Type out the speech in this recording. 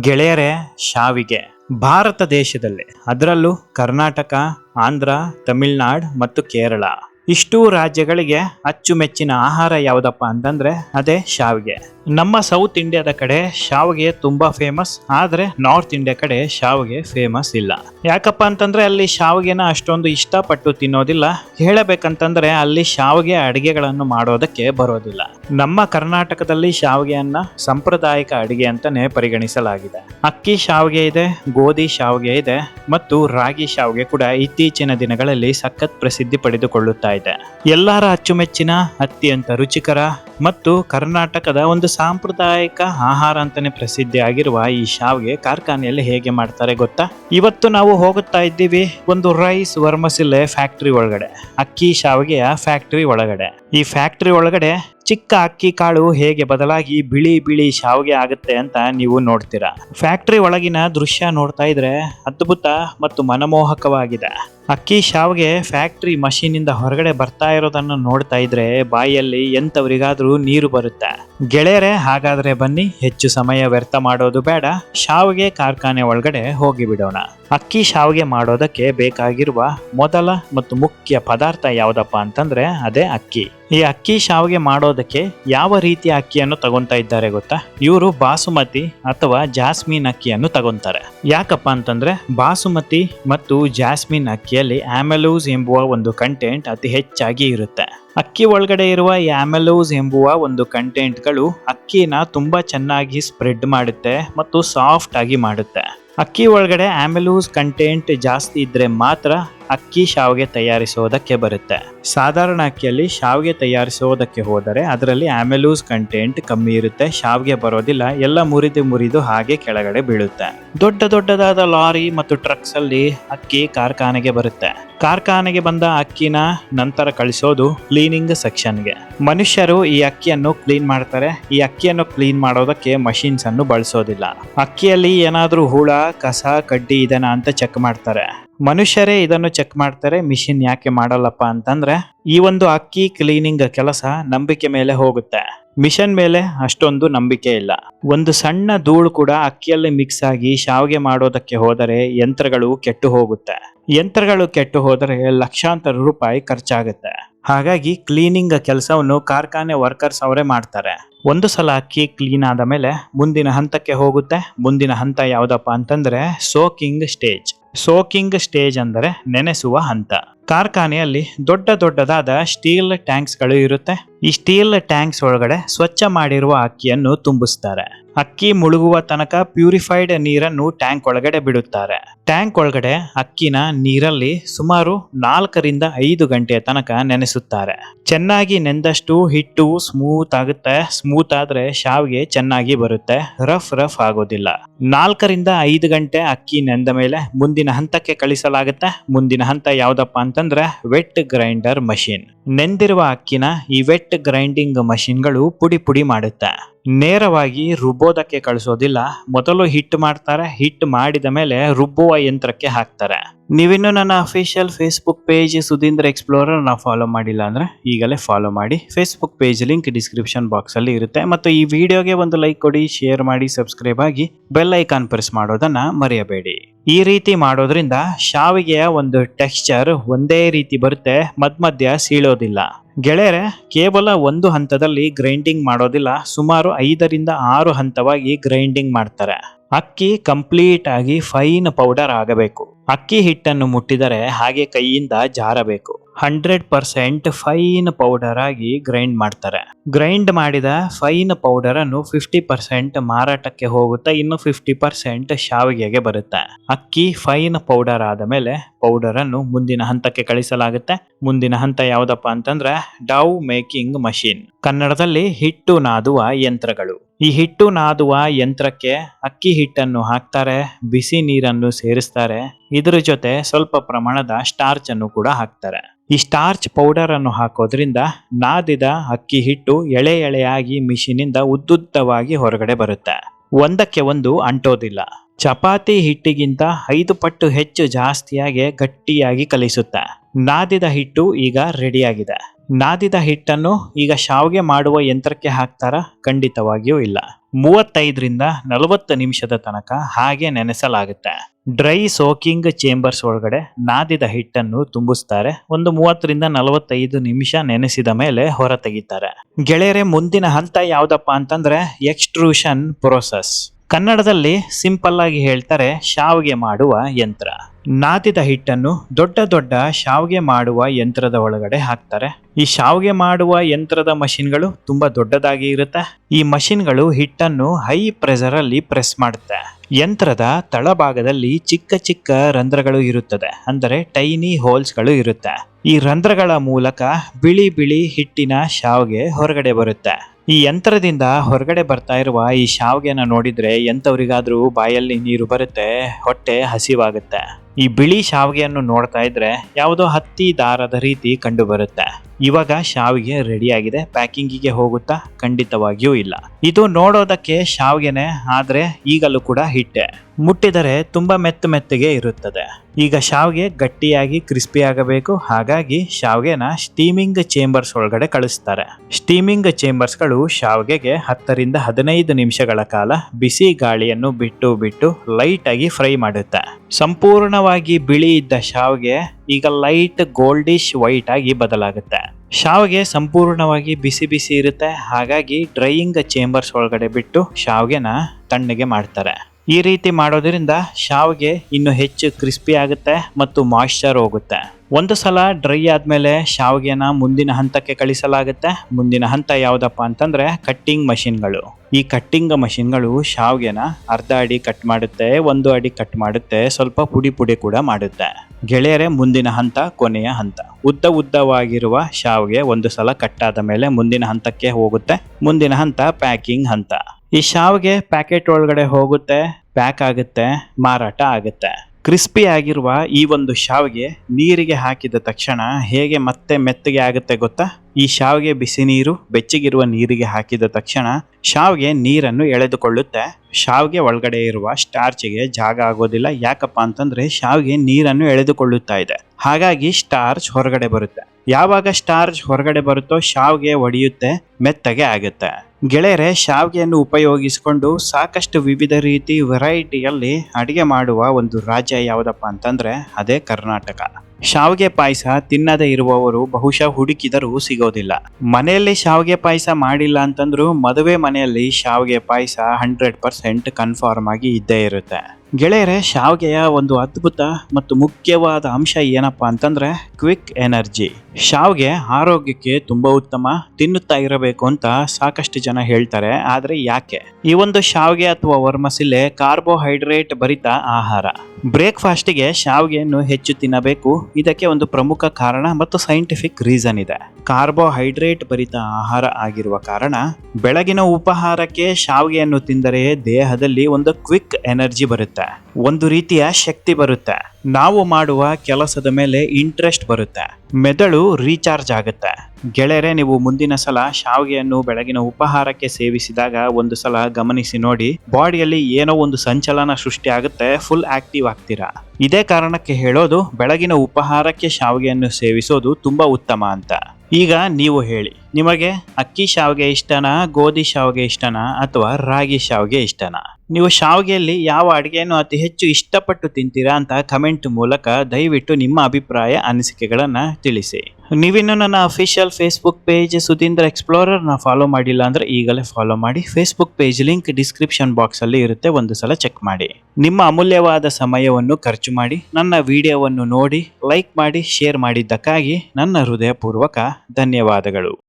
ಗೆಳೆಯರೇ ಶಾವಿಗೆ. ಭಾರತ ದೇಶದಲ್ಲಿ ಅದರಲ್ಲೂ ಕರ್ನಾಟಕ ಆಂಧ್ರ ತಮಿಳ್ನಾಡು ಮತ್ತು ಕೇರಳ. ಇಷ್ಟೂ ರಾಜ್ಯಗಳಿಗೆ ಅಚ್ಚುಮೆಚ್ಚಿನ ಆಹಾರ ಯಾವುದಪ್ಪ ಅಂತಂದ್ರೆ ಅದೇ ಶಾವಿಗೆ. ನಮ್ಮ ಸೌತ್ ಇಂಡಿಯಾದ ಕಡೆ ಶಾವಿಗೆ ತುಂಬಾ ಫೇಮಸ್ ಆದ್ರೆ ನಾರ್ತ್ ಇಂಡಿಯಾ ಕಡೆ ಶಾವಿಗೆ ಫೇಮಸ್ ಇಲ್ಲ. ಯಾಕಪ್ಪ ಅಂತಂದ್ರೆ ಅಲ್ಲಿ ಶಾವಿಗೆನ ಅಷ್ಟೊಂದು ಇಷ್ಟಪಟ್ಟು ತಿನ್ನೋದಿಲ್ಲ. ಹೇಳಬೇಕಂತಂದ್ರೆ ಅಲ್ಲಿ ಶಾವಿಗೆ ಅಡಿಗೆಗಳನ್ನು ಮಾಡೋದಕ್ಕೆ ಬರೋದಿಲ್ಲ. ನಮ್ಮ ಕರ್ನಾಟಕದಲ್ಲಿ ಶಾವಿಗೆಯನ್ನ ಸಾಂಪ್ರದಾಯಿಕ ಅಡಿಗೆ ಅಂತಾನೆ ಪರಿಗಣಿಸಲಾಗಿದೆ. ಅಕ್ಕಿ ಶಾವಿಗೆ ಇದೆ, ಗೋಧಿ ಶಾವಿಗೆ ಇದೆ, ಮತ್ತು ರಾಗಿ ಶಾವಿಗೆ ಕೂಡ ಇತ್ತೀಚಿನ ದಿನಗಳಲ್ಲಿ ಸಖತ್ ಪ್ರಸಿದ್ಧಿ ಪಡೆದುಕೊಳ್ಳುತ್ತಾ ಇದೆ. ಎಲ್ಲರ ಅಚ್ಚುಮೆಚ್ಚಿನ, ಅತ್ಯಂತ ರುಚಿಕರ ಮತ್ತು ಕರ್ನಾಟಕದ ಒಂದು ಸಾಂಪ್ರದಾಯಿಕ ಆಹಾರ ಅಂತಾನೆ ಪ್ರಸಿದ್ಧಿ ಆಗಿರುವ ಈ ಶಾವ್ಗೆ ಕಾರ್ಖಾನೆಯಲ್ಲಿ ಹೇಗೆ ಮಾಡ್ತಾರೆ ಗೊತ್ತಾ? ಇವತ್ತು ನಾವು ಹೋಗುತ್ತಾ ಇದ್ದೀವಿ ಒಂದು ರೈಸ್ ವರ್ಮಸಿಲೆ ಫ್ಯಾಕ್ಟರಿ ಒಳಗಡೆ, ಅಕ್ಕಿ ಶಾವಿಗೆಯ ಫ್ಯಾಕ್ಟರಿ ಒಳಗಡೆ. ಈ ಫ್ಯಾಕ್ಟರಿ ಒಳಗಡೆ ಚಿಕ್ಕ ಅಕ್ಕಿ ಕಾಳು ಹೇಗೆ ಬದಲಾಗಿ ಬಿಳಿ ಬಿಳಿ ಶಾವಿಗೆ ಆಗುತ್ತೆ ಅಂತ ನೀವು ನೋಡ್ತೀರಾ. ಫ್ಯಾಕ್ಟರಿ ಒಳಗಿನ ದೃಶ್ಯ ನೋಡ್ತಾ ಇದ್ರೆ ಅದ್ಭುತ ಮತ್ತು ಮನಮೋಹಕವಾಗಿದೆ. ಅಕ್ಕಿ ಶಾವ್ಗೆ ಫ್ಯಾಕ್ಟರಿ ಇಂದ ಹೊರಗಡೆ ಬರ್ತಾ ಇರೋದನ್ನ ನೋಡ್ತಾ ಇದ್ರೆ ಬಾಯಲ್ಲಿ ಎಂತವರಿಗಾದ್ರೂ ನೀರು ಬರುತ್ತೆ. ಗೆಳೆಯರೆ, ಹಾಗಾದ್ರೆ ಬನ್ನಿ, ಹೆಚ್ಚು ಸಮಯ ವ್ಯರ್ಥ ಮಾಡೋದು ಬೇಡ. ಶಾವ್ಗೆ ಕಾರ್ಖಾನೆ ಒಳಗಡೆ ಹೋಗಿ ಬಿಡೋಣ. ಅಕ್ಕಿ ಶಾವ್ಗೆ ಮಾಡೋದಕ್ಕೆ ಬೇಕಾಗಿರುವ ಮೊದಲ ಮತ್ತು ಮುಖ್ಯ ಪದಾರ್ಥ ಯಾವುದಪ್ಪ ಅಂತಂದ್ರೆ ಅದೇ ಅಕ್ಕಿ. ಈ ಅಕ್ಕಿ ಶಾವ್ಗೆ ಮಾಡೋದಕ್ಕೆ ಯಾವ ರೀತಿಯ ಅಕ್ಕಿಯನ್ನು ತಗೊಂತಾ ಇದ್ದಾರೆ ಗೊತ್ತಾ? ಇವರು ಬಾಸುಮತಿ ಅಥವಾ ಜಾಸ್ಮಿನ್ ಅಕ್ಕಿಯನ್ನು ತಗೊಂತಾರೆ. ಯಾಕಪ್ಪ ಅಂತಂದ್ರೆ ಬಾಸುಮತಿ ಮತ್ತು ಜಾಸ್ಮಿನ್ ಅಕ್ಕಿಯಲ್ಲಿ ಆಮೆಲೂಸ್ ಎಂಬುವ ಒಂದು ಕಂಟೆಂಟ್ ಅತಿ ಹೆಚ್ಚಾಗಿ ಇರುತ್ತೆ. ಅಕ್ಕಿ ಒಳಗಡೆ ಇರುವ ಈ ಆಮೆಲೂಸ್ ಎಂಬುವ ಒಂದು ಕಂಟೆಂಟ್ಗಳು ಅಕ್ಕಿನ ತುಂಬಾ ಚೆನ್ನಾಗಿ ಸ್ಪ್ರೆಡ್ ಮಾಡುತ್ತೆ ಮತ್ತು ಸಾಫ್ಟ್ ಆಗಿ ಮಾಡುತ್ತೆ. ಅಕ್ಕಿ ಒಳಗಡೆ ಆಮೆಲೂಸ್ ಕಂಟೆಂಟ್ ಜಾಸ್ತಿ ಇದ್ರೆ ಮಾತ್ರ ಅಕ್ಕಿ ಶಾವಿಗೆ ತಯಾರಿಸೋದಕ್ಕೆ ಬರುತ್ತೆ. ಸಾಧಾರಣ ಅಕ್ಕಿಯಲ್ಲಿ ಶಾವಿಗೆ ತಯಾರಿಸೋದಕ್ಕೆ ಹೋದರೆ ಅದರಲ್ಲಿ ಆಮೆಲೂಸ್ ಕಂಟೆಂಟ್ ಕಮ್ಮಿ ಇರುತ್ತೆ, ಶಾವಿಗೆ ಬರೋದಿಲ್ಲ, ಎಲ್ಲ ಮುರಿದು ಮುರಿದು ಹಾಗೆ ಕೆಳಗಡೆ ಬೀಳುತ್ತೆ. ದೊಡ್ಡ ದೊಡ್ಡದಾದ ಲಾರಿ ಮತ್ತು ಟ್ರಕ್ಸ್ ಅಲ್ಲಿ ಅಕ್ಕಿ ಕಾರ್ಖಾನೆಗೆ ಬರುತ್ತೆ. ಕಾರ್ಖಾನೆಗೆ ಬಂದ ಅಕ್ಕಿನ ನಂತರ ಕಳಿಸೋದು ಕ್ಲೀನಿಂಗ್ ಸೆಕ್ಷನ್ಗೆ ಮನುಷ್ಯರು ಈ ಅಕ್ಕಿಯನ್ನು ಕ್ಲೀನ್ ಮಾಡ್ತಾರೆ. ಈ ಅಕ್ಕಿಯನ್ನು ಕ್ಲೀನ್ ಮಾಡೋದಕ್ಕೆ ಮಷಿನ್ಸ್ ಅನ್ನು ಬಳಸೋದಿಲ್ಲ. ಅಕ್ಕಿಯಲ್ಲಿ ಏನಾದರೂ ಹುಳ, ಕಸ, ಕಡ್ಡಿ ಇದನ್ನ ಅಂತ ಚೆಕ್ ಮಾಡ್ತಾರೆ. ಮನುಷ್ಯರೇ ಇದನ್ನು ಚೆಕ್ ಮಾಡ್ತಾರೆ ಮಿಷಿನ್ ಯಾಕೆ ಮಾಡಲ್ಲಪ್ಪ ಅಂತಂದ್ರೆ ಈ ಒಂದು ಅಕ್ಕಿ ಕ್ಲೀನಿಂಗ್ ಕೆಲಸ ನಂಬಿಕೆ ಮೇಲೆ ಹೋಗುತ್ತೆ. ಮಿಷನ್ ಮೇಲೆ ಅಷ್ಟೊಂದು ನಂಬಿಕೆ ಇಲ್ಲ. ಒಂದು ಸಣ್ಣ ಧೂಳು ಕೂಡ ಅಕ್ಕಿಯಲ್ಲಿ ಮಿಕ್ಸ್ ಆಗಿ ಶಾವಿಗೆ ಮಾಡೋದಕ್ಕೆ ಹೋದರೆ ಯಂತ್ರಗಳು ಕೆಟ್ಟು ಹೋಗುತ್ತೆ. ಯಂತ್ರಗಳು ಕೆಟ್ಟು ಹೋದರೆ ಲಕ್ಷಾಂತರ ರೂಪಾಯಿ ಖರ್ಚಾಗುತ್ತೆ. ಹಾಗಾಗಿ ಕ್ಲೀನಿಂಗ್ ಕೆಲಸವನ್ನು ಕಾರ್ಖಾನೆ ವರ್ಕರ್ಸ್ ಅವರೇ ಮಾಡ್ತಾರೆ. ಒಂದು ಸಲ ಅಕ್ಕಿ ಕ್ಲೀನ್ ಆದ ಮೇಲೆ ಮುಂದಿನ ಹಂತಕ್ಕೆ ಹೋಗುತ್ತೆ. ಮುಂದಿನ ಹಂತ ಯಾವುದಪ್ಪ ಅಂತಂದ್ರೆ ಸೋಕಿಂಗ್ ಸ್ಟೇಜ್ ಸೋಕಿಂಗ್ ಸ್ಟೇಜ್ ಅಂದರೆ ನೆನೆಸುವ ಹಂತ. ಕಾರ್ಖಾನೆಯಲ್ಲಿ ದೊಡ್ಡ ದೊಡ್ಡದಾದ ಸ್ಟೀಲ್ ಟ್ಯಾಂಕ್ಸ್ಗಳು ಇರುತ್ತೆ. ಈ ಸ್ಟೀಲ್ ಟ್ಯಾಂಕ್ಸ್ ಒಳಗಡೆ ಸ್ವಚ್ಛ ಮಾಡಿರುವ ಅಕ್ಕಿಯನ್ನು ತುಂಬಿಸ್ತಾರೆ. ಅಕ್ಕಿ ಮುಳುಗುವ ತನಕ ಪ್ಯೂರಿಫೈಡ್ ನೀರನ್ನು ಟ್ಯಾಂಕ್ ಒಳಗಡೆ ಬಿಡುತ್ತಾರೆ. ಟ್ಯಾಂಕ್ ಒಳಗಡೆ ಅಕ್ಕಿನ ನೀರಲ್ಲಿ ಸುಮಾರು ನಾಲ್ಕರಿಂದ ಐದು ಗಂಟೆಯ ತನಕ ನೆನೆಸುತ್ತಾರೆ. ಚೆನ್ನಾಗಿ ನೆಂದಷ್ಟು ಹಿಟ್ಟು ಸ್ಮೂತ್ ಆಗುತ್ತೆ. ಸ್ಮೂತ್ ಆದ್ರೆ ಶಾವಿಗೆ ಚೆನ್ನಾಗಿ ಬರುತ್ತೆ. ರಫ್ ರಫ್ ಆಗೋದಿಲ್ಲ. ನಾಲ್ಕರಿಂದ ಐದು ಗಂಟೆ ಅಕ್ಕಿ ನೆಂದ ಮೇಲೆ ಮುಂದಿನ ಹಂತಕ್ಕೆ ಕಳಿಸಲಾಗುತ್ತೆ. ಮುಂದಿನ ಹಂತ ಯಾವ್ದಪ್ಪ ಅಂತಂದ್ರೆ ವೆಟ್ ಗ್ರೈಂಡರ್ ಮಷಿನ್ ನೆಂದಿರುವ ಅಕ್ಕಿನ ಈ ವೆಟ್ ಗ್ರೈಂಡಿಂಗ್ ಮಷಿನ್ಗಳು ಪುಡಿ ಪುಡಿ ಮಾಡುತ್ತೆ. ನೇರವಾಗಿ ರುಬ್ಬೋದಕ್ಕೆ ಕಳಿಸೋದಿಲ್ಲ. ಮೊದಲು ಹಿಟ್ಟು ಮಾಡ್ತಾರೆ ಹಿಟ್ಟು ಮಾಡಿದ ಮೇಲೆ ರುಬ್ಬುವ ಯಂತ್ರಕ್ಕೆ ಹಾಕ್ತಾರೆ. ನೀವಿನ್ನು ನನ್ನ official Facebook page Sudheendra explorer ನಾವು ಫಾಲೋ ಮಾಡಿಲ್ಲ ಅಂದರೆ ಈಗಲೇ ಫಾಲೋ ಮಾಡಿ. ಫೇಸ್ಬುಕ್ ಪೇಜ್ ಲಿಂಕ್ ಡಿಸ್ಕ್ರಿಪ್ಷನ್ ಬಾಕ್ಸಲ್ಲಿ ಇರುತ್ತೆ. ಮತ್ತು ಈ ವಿಡಿಯೋಗೆ ಒಂದು ಲೈಕ್ ಕೊಡಿ ಶೇರ್ ಮಾಡಿ ಸಬ್ಸ್ಕ್ರೈಬ್ ಆಗಿ ಬೆಲ್ ಐಕಾನ್ ಪ್ರೆಸ್ ಮಾಡೋದನ್ನು ಮರೆಯಬೇಡಿ. ಈ ರೀತಿ ಮಾಡೋದ್ರಿಂದ ಶಾವಿಗೆಯ ಒಂದು ಟೆಕ್ಸ್ಚರ್ ಒಂದೇ ರೀತಿ ಬರುತ್ತೆ ಮಧ್ಯ ಸೀಳೋದಿಲ್ಲ. ಗೆಳೆಯರೆ, ಕೇವಲ ಒಂದು ಹಂತದಲ್ಲಿ ಗ್ರೈಂಡಿಂಗ್ ಮಾಡೋದಿಲ್ಲ, ಸುಮಾರು ಐದರಿಂದ ಆರು ಹಂತವಾಗಿ ಗ್ರೈಂಡಿಂಗ್ ಮಾಡ್ತಾರೆ. ಅಕ್ಕಿ ಕಂಪ್ಲೀಟ್ ಆಗಿ ಫೈನ್ ಪೌಡರ್ ಆಗಬೇಕು. ಅಕ್ಕಿ ಹಿಟ್ಟನ್ನು ಮುಟ್ಟಿದರೆ ಹಾಗೆ ಕೈಯಿಂದ ಜಾರಬೇಕು. ಹಂಡ್ರೆಡ್ ಪರ್ಸೆಂಟ್ ಫೈನ್ ಪೌಡರ್ ಆಗಿ ಗ್ರೈಂಡ್ ಮಾಡ್ತಾರೆ. ಗ್ರೈಂಡ್ ಮಾಡಿದ ಫೈನ್ ಪೌಡರ್ ಅನ್ನು ಫಿಫ್ಟಿ ಪರ್ಸೆಂಟ್ ಮಾರಾಟಕ್ಕೆ ಹೋಗುತ್ತೆ ಇನ್ನು ಫಿಫ್ಟಿ ಪರ್ಸೆಂಟ್ ಶಾವಿಗೆಗೆ ಬರುತ್ತೆ. ಅಕ್ಕಿ ಫೈನ್ ಪೌಡರ್ ಆದ ಮೇಲೆ ಪೌಡರ್ ಅನ್ನು ಮುಂದಿನ ಹಂತಕ್ಕೆ ಕಳಿಸಲಾಗುತ್ತೆ. ಮುಂದಿನ ಹಂತ ಯಾವುದಪ್ಪ ಅಂತಂದ್ರೆ ಡೌ ಮೇಕಿಂಗ್ ಮಷಿನ್ ಕನ್ನಡದಲ್ಲಿ ಹಿಟ್ಟು ನಾದುವ ಯಂತ್ರಗಳು. ಈ ಹಿಟ್ಟು ನಾದುವ ಯಂತ್ರಕ್ಕೆ ಅಕ್ಕಿ ಹಿಟ್ಟನ್ನು ಹಾಕ್ತಾರೆ, ಬಿಸಿ ನೀರನ್ನು ಸೇರಿಸ್ತಾರೆ. ಇದರ ಜೊತೆ ಸ್ವಲ್ಪ ಪ್ರಮಾಣದ ಸ್ಟಾರ್ಚ್ ಅನ್ನು ಕೂಡ ಹಾಕ್ತಾರೆ. ಈ ಸ್ಟಾರ್ಚ್ ಪೌಡರ್ ಅನ್ನು ಹಾಕೋದ್ರಿಂದ ನಾದಿದ ಅಕ್ಕಿ ಹಿಟ್ಟು ಎಳೆ ಎಳೆಯಾಗಿ ಮಿಷಿನಿಂದ ಉದ್ದುದ್ದವಾಗಿ ಹೊರಗಡೆ ಬರುತ್ತೆ. ಒಂದಕ್ಕೆ ಒಂದು ಅಂಟೋದಿಲ್ಲ. ಚಪಾತಿ ಹಿಟ್ಟಿಗಿಂತ ಐದು ಪಟ್ಟು ಹೆಚ್ಚು ಜಾಸ್ತಿಯಾಗಿ ಗಟ್ಟಿಯಾಗಿ ಕಲಿಸುತ್ತೆ. ನಾದಿದ ಹಿಟ್ಟು ಈಗ ರೆಡಿಯಾಗಿದೆ ನಾದಿದ ಹಿಟ್ಟನ್ನು ಈಗ ಶಾವಿಗೆ ಮಾಡುವ ಯಂತ್ರಕ್ಕೆ ಹಾಕ್ತಾರ ಖಂಡಿತವಾಗಿಯೂ ಇಲ್ಲ. ಮೂವತ್ತೈದರಿಂದ ನಲವತ್ತು ನಿಮಿಷದ ತನಕ ಹಾಗೆ ನೆನೆಸಲಾಗುತ್ತೆ. ಡ್ರೈ ಸೋಕಿಂಗ್ ಚೇಂಬರ್ಸ್ ಒಳಗಡೆ ನಾದಿದ ಹಿಟ್ಟನ್ನು ತುಂಬಿಸ್ತಾರೆ. ಒಂದು ಮೂವತ್ತರಿಂದ ನಲವತ್ತೈದು ನಿಮಿಷ ನೆನೆಸಿದ ಮೇಲೆ ಹೊರ ತೆಗಿತಾರೆ ಗೆಳೆಯರೆ, ಮುಂದಿನ ಹಂತ ಯಾವುದಪ್ಪ ಅಂತಂದ್ರೆ ಎಕ್ಸ್ಟ್ರೂಷನ್ ಪ್ರೋಸೆಸ್. ಕನ್ನಡದಲ್ಲಿ ಸಿಂಪಲ್ ಆಗಿ ಹೇಳ್ತಾರೆ, ಶಾವಿಗೆ ಮಾಡುವ ಯಂತ್ರ. ನಾದಿದ ಹಿಟ್ಟನ್ನು ದೊಡ್ಡ ದೊಡ್ಡ ಶಾವಿಗೆ ಮಾಡುವ ಯಂತ್ರದ ಒಳಗಡೆ ಹಾಕ್ತಾರೆ. ಈ ಶಾವಿಗೆ ಮಾಡುವ ಯಂತ್ರದ ಮಷಿನ್ಗಳು ತುಂಬಾ ದೊಡ್ಡದಾಗಿ ಇರುತ್ತೆ. ಈ ಮಷಿನ್ಗಳು ಹಿಟ್ಟನ್ನು ಹೈ ಪ್ರೆಸರ್ ಅಲ್ಲಿ ಪ್ರೆಸ್ ಮಾಡುತ್ತೆ. ಯಂತ್ರದ ತಳಭಾಗದಲ್ಲಿ ಚಿಕ್ಕ ಚಿಕ್ಕ ರಂಧ್ರಗಳು ಇರುತ್ತದೆ. ಅಂದರೆ ಟೈನಿ ಹೋಲ್ಸ್ಗಳು ಇರುತ್ತೆ. ಈ ರಂಧ್ರಗಳ ಮೂಲಕ ಬಿಳಿ ಬಿಳಿ ಹಿಟ್ಟಿನ ಶಾವಿಗೆ ಹೊರಗಡೆ ಬರುತ್ತೆ. ಈ ಯಂತ್ರದಿಂದ ಹೊರಗಡೆ ಬರ್ತಾ ಇರುವ ಈ ಶಾವಿಗೆನ ನೋಡಿದ್ರೆ ಎಂತವ್ರಿಗಾದ್ರೂ ಬಾಯಲ್ಲಿ ನೀರು ಬರುತ್ತೆ, ಹೊಟ್ಟೆ ಹಸಿವಾಗುತ್ತೆ. ಈ ಬಿಳಿ ಶಾವಿಗೆಯನ್ನು ನೋಡ್ತಾ ಇದ್ರೆ ಯಾವುದೋ ಹತ್ತಿ ದಾರದ ರೀತಿ ಕಂಡು ಬರುತ್ತೆ. ಇವಾಗ ಶಾವಿಗೆ ರೆಡಿ ಆಗಿದೆ. ಪ್ಯಾಕಿಂಗಿಗೆ ಹೋಗುತ್ತಾ ಖಂಡಿತವಾಗಿಯೂ ಇಲ್ಲ. ಇದು ನೋಡೋದಕ್ಕೆ ಶಾವಿಗೆನೆ, ಆದ್ರೆ ಈಗಲೂ ಕೂಡ ಹಿಟ್ಟೆ. ಮುಟ್ಟಿದರೆ ತುಂಬಾ ಮೆತ್ತ ಮೆತ್ತಗೆ ಇರುತ್ತದೆ. ಈಗ ಶಾವಿಗೆ ಗಟ್ಟಿಯಾಗಿ ಕ್ರಿಸ್ಪಿ ಆಗಬೇಕು. ಹಾಗಾಗಿ ಶಾವಿಗೆನ ಸ್ಟೀಮಿಂಗ್ ಚೇಂಬರ್ಸ್ ಒಳಗಡೆ ಕಳಿಸ್ತಾರೆ. ಸ್ಟೀಮಿಂಗ್ ಚೇಂಬರ್ಸ್ಗಳು ಶಾವಿಗೆಗೆ ಹತ್ತರಿಂದ ಹದಿನೈದು ನಿಮಿಷಗಳ ಕಾಲ ಬಿಸಿ ಗಾಳಿಯನ್ನು ಬಿಟ್ಟು ಬಿಟ್ಟು ಲೈಟ್ ಆಗಿ ಫ್ರೈ ಮಾಡುತ್ತೆ. ಸಂಪೂರ್ಣವಾಗಿ ಬಿಳಿ ಇದ್ದ ಶಾವಿಗೆ ಈಗ ಲೈಟ್ ಗೋಲ್ಡಿಶ್ ವೈಟ್ ಆಗಿ ಬದಲಾಗುತ್ತೆ. ಶಾವ್ಗೆ ಸಂಪೂರ್ಣವಾಗಿ ಬಿಸಿ ಬಿಸಿ ಇರುತ್ತೆ. ಹಾಗಾಗಿ ಡ್ರೈಯಿಂಗ್ ಚೇಂಬರ್ಸ್ ಒಳಗಡೆ ಬಿಟ್ಟು ಶಾವ್ಗೆನ ತಣ್ಣಗೆ ಮಾಡ್ತಾರೆ. ಈ ರೀತಿ ಮಾಡೋದ್ರಿಂದ ಶಾವ್ಗೆ ಇನ್ನು ಹೆಚ್ಚು ಕ್ರಿಸ್ಪಿ ಆಗುತ್ತೆ ಮತ್ತು ಮಾಯಿಶ್ಚರ್ ಹೋಗುತ್ತೆ. ಒಂದು ಸಲ ಡ್ರೈ ಆದ್ಮೇಲೆ ಶಾವ್ಗೆನ ಮುಂದಿನ ಹಂತಕ್ಕೆ ಕಳಿಸಲಾಗುತ್ತೆ. ಮುಂದಿನ ಹಂತ ಯಾವುದಪ್ಪ ಅಂತಂದ್ರೆ ಕಟ್ಟಿಂಗ್ ಮಷಿನ್ಗಳು ಈ ಕಟ್ಟಿಂಗ್ ಮಷಿನ್ಗಳು ಶಾವ್ಗೆನ ಅರ್ಧ ಅಡಿ ಕಟ್ ಮಾಡುತ್ತೆ, ಒಂದು ಅಡಿ ಕಟ್ ಮಾಡುತ್ತೆ, ಸ್ವಲ್ಪ ಪುಡಿ ಪುಡಿ ಕೂಡ ಮಾಡುತ್ತೆ. ಗೆಳೆಯರೆ, ಮುಂದಿನ ಹಂತ ಕೊನೆಯ ಹಂತ. ಉದ್ದ ಉದ್ದವಾಗಿರುವ ಶಾವ್ಗೆ ಒಂದು ಸಲ ಕಟ್ಟಾದ ಮೇಲೆ ಮುಂದಿನ ಹಂತಕ್ಕೆ ಹೋಗುತ್ತೆ. ಮುಂದಿನ ಹಂತ ಪ್ಯಾಕಿಂಗ್ ಹಂತ. ಈ ಶಾವ್ಗೆ ಪ್ಯಾಕೆಟ್ ಒಳಗಡೆ ಹೋಗುತ್ತೆ, ಪ್ಯಾಕ್ ಆಗುತ್ತೆ, ಮಾರಾಟ ಆಗುತ್ತೆ. ಕ್ರಿಸ್ಪಿ ಆಗಿರುವ ಈ ಒಂದು ಶಾವ್ಗೆ ನೀರಿಗೆ ಹಾಕಿದ ತಕ್ಷಣ ಹೇಗೆ ಮತ್ತೆ ಮೆತ್ತಗೆ ಆಗುತ್ತೆ ಗೊತ್ತಾ? ಈ ಶಾವ್ಗೆ ಬಿಸಿ ನೀರು, ಬೆಚ್ಚಗಿರುವ ನೀರಿಗೆ ಹಾಕಿದ ತಕ್ಷಣ ಶಾವಿಗೆ ನೀರನ್ನು ಎಳೆದುಕೊಳ್ಳುತ್ತೆ. ಶಾವ್ಗೆ ಒಳಗಡೆ ಇರುವ ಸ್ಟಾರ್ಚ್ಗೆ ಜಾಗ ಆಗೋದಿಲ್ಲ. ಯಾಕಪ್ಪ ಅಂತಂದ್ರೆ ಶಾವ್ಗೆ ನೀರನ್ನು ಎಳೆದುಕೊಳ್ಳುತ್ತಾ ಇದೆ. ಹಾಗಾಗಿ ಸ್ಟಾರ್ಚ್ ಹೊರಗಡೆ ಬರುತ್ತೆ. ಯಾವಾಗ ಸ್ಟಾರ್ಚ್ ಹೊರಗಡೆ ಬರುತ್ತೋ ಶಾವ್ಗೆ ಒಡೆಯುತ್ತೆ, ಮೆತ್ತಗೆ ಆಗುತ್ತೆ. ಗೆಳೆಯರೆ, ಶಾವ್ಗೆಯನ್ನು ಉಪಯೋಗಿಸಿಕೊಂಡು ಸಾಕಷ್ಟು ವಿವಿಧ ರೀತಿ ವೆರೈಟಿಯಲ್ಲಿ ಅಡಿಗೆ ಮಾಡುವ ಒಂದು ರಾಜ್ಯ ಯಾವುದಪ್ಪ ಅಂತಂದ್ರೆ ಅದೇ ಕರ್ನಾಟಕ. ಶಾವಿಗೆ ಪಾಯಸ ತಿನ್ನದೇ ಇರುವವರು ಬಹುಶಃ ಹುಡುಕಿದರೂ ಸಿಗೋದಿಲ್ಲ. ಮನೆಯಲ್ಲಿ ಶಾವಿಗೆ ಪಾಯಸ ಮಾಡಿಲ್ಲ ಅಂತಂದ್ರೂ ಮದುವೆ ಮನೆಯಲ್ಲಿ ಶಾವಿಗೆ ಪಾಯಸ ಹಂಡ್ರೆಡ್ ಪರ್ಸೆಂಟ್ ಕನ್ಫರ್ಮ್ ಆಗಿ ಇದ್ದೇ ಇರುತ್ತೆ. ಗೆಳೆಯರೆ, ಶಾವಿಗೆಯ ಒಂದು ಅದ್ಭುತ ಮತ್ತು ಮುಖ್ಯವಾದ ಅಂಶ ಏನಪ್ಪ ಅಂತಂದ್ರೆ ಕ್ವಿಕ್ ಎನರ್ಜಿ. ಶಾವಿಗೆ ಆರೋಗ್ಯಕ್ಕೆ ತುಂಬಾ ಉತ್ತಮ, ತಿನ್ನುತ್ತಾ ಇರಬೇಕು ಅಂತ ಸಾಕಷ್ಟು ಜನ ಹೇಳ್ತಾರೆ. ಆದರೆ ಯಾಕೆ? ಈ ಒಂದು ಶಾವಿಗೆ ಅಥವಾ ವರ್ಮಸಿಲೆ ಕಾರ್ಬೋಹೈಡ್ರೇಟ್ ಭರಿತ ಆಹಾರ. ಬ್ರೇಕ್ಫಾಸ್ಟ್ಗೆ ಶಾವಿಗೆಯನ್ನು ಹೆಚ್ಚು ತಿನ್ನಬೇಕು. ಇದಕ್ಕೆ ಒಂದು ಪ್ರಮುಖ ಕಾರಣ ಮತ್ತು ಸೈಂಟಿಫಿಕ್ ರೀಸನ್ ಇದೆ. ಕಾರ್ಬೋಹೈಡ್ರೇಟ್ ಭರಿತ ಆಹಾರ ಆಗಿರುವ ಕಾರಣ ಬೆಳಗಿನ ಉಪಹಾರಕ್ಕೆ ಶಾವಿಗೆಯನ್ನು ತಿಂದರೆ ದೇಹದಲ್ಲಿ ಒಂದು ಕ್ವಿಕ್ ಎನರ್ಜಿ ಬರುತ್ತೆ. ಒಂದು ರೀತಿಯ ಶಕ್ತಿ ಬರುತ್ತೆ. ನಾವು ಮಾಡುವ ಕೆಲಸದ ಮೇಲೆ ಇಂಟ್ರೆಸ್ಟ್ ಬರುತ್ತೆ. ಮೆದುಳು ರೀಚಾರ್ಜ್ ಆಗುತ್ತೆ. ಗೆಳೆಯರೆ, ನೀವು ಮುಂದಿನ ಸಲ ಶಾವಿಗೆಯನ್ನು ಬೆಳಗಿನ ಉಪಹಾರಕ್ಕೆ ಸೇವಿಸಿದಾಗ ಒಂದು ಸಲ ಗಮನಿಸಿ ನೋಡಿ, ಬಾಡಿಯಲ್ಲಿ ಏನೋ ಒಂದು ಸಂಚಲನ ಸೃಷ್ಟಿ ಆಗುತ್ತೆ ಫುಲ್ ಆಕ್ಟಿವ್ ಆಗ್ತೀರಾ? ಇದೇ ಕಾರಣಕ್ಕೆ ಹೇಳೋದು, ಬೆಳಗಿನ ಉಪಹಾರಕ್ಕೆ ಶಾವಿಗೆಯನ್ನು ಸೇವಿಸೋದು ತುಂಬಾ ಉತ್ತಮ ಅಂತ. ಈಗ ನೀವು ಹೇಳಿ, ನಿಮಗೆ ಅಕ್ಕಿ ಶಾವಿಗೆ ಇಷ್ಟನಾ, ಗೋಧಿ ಶಾವಿಗೆ ಇಷ್ಟನಾ, ಅಥವಾ ರಾಗಿ ಶಾವಿಗೆ ಇಷ್ಟನಾ? ನೀವು ಶಾವಿಗೆಯಲ್ಲಿ ಯಾವ ಅಡುಗೆಯನ್ನು ಅತಿ ಹೆಚ್ಚು ಇಷ್ಟಪಟ್ಟು ತಿಂತೀರಾ ಅಂತ ಕಮೆಂಟ್ ಮೂಲಕ ದಯವಿಟ್ಟು ನಿಮ್ಮ ಅಭಿಪ್ರಾಯ, ಅನಿಸಿಕೆಗಳನ್ನು ತಿಳಿಸಿ. ನೀವಿನ್ನು ನನ್ನ ಅಫಿಷಿಯಲ್ ಫೇಸ್ಬುಕ್ ಪೇಜ್ ಸುಧೀಂದ್ರ ಎಕ್ಸ್ಪ್ಲೋರರ್ನ ಫಾಲೋ ಮಾಡಿಲ್ಲ ಅಂದ್ರೆ ಈಗಲೇ ಫಾಲೋ ಮಾಡಿ. ಫೇಸ್ಬುಕ್ ಪೇಜ್ ಲಿಂಕ್ ಡಿಸ್ಕ್ರಿಪ್ಷನ್ ಬಾಕ್ಸಲ್ಲಿ ಇರುತ್ತೆ, ಒಂದು ಸಲ ಚೆಕ್ ಮಾಡಿ. ನಿಮ್ಮ ಅಮೂಲ್ಯವಾದ ಸಮಯವನ್ನು ಖರ್ಚು ಮಾಡಿ, ನನ್ನ ವಿಡಿಯೋವನ್ನು ನೋಡಿ ಲೈಕ್ ಮಾಡಿ ಶೇರ್ ಮಾಡಿದ್ದಕ್ಕಾಗಿ ನನ್ನ ಹೃದಯಪೂರ್ವಕ ಧನ್ಯವಾದಗಳು.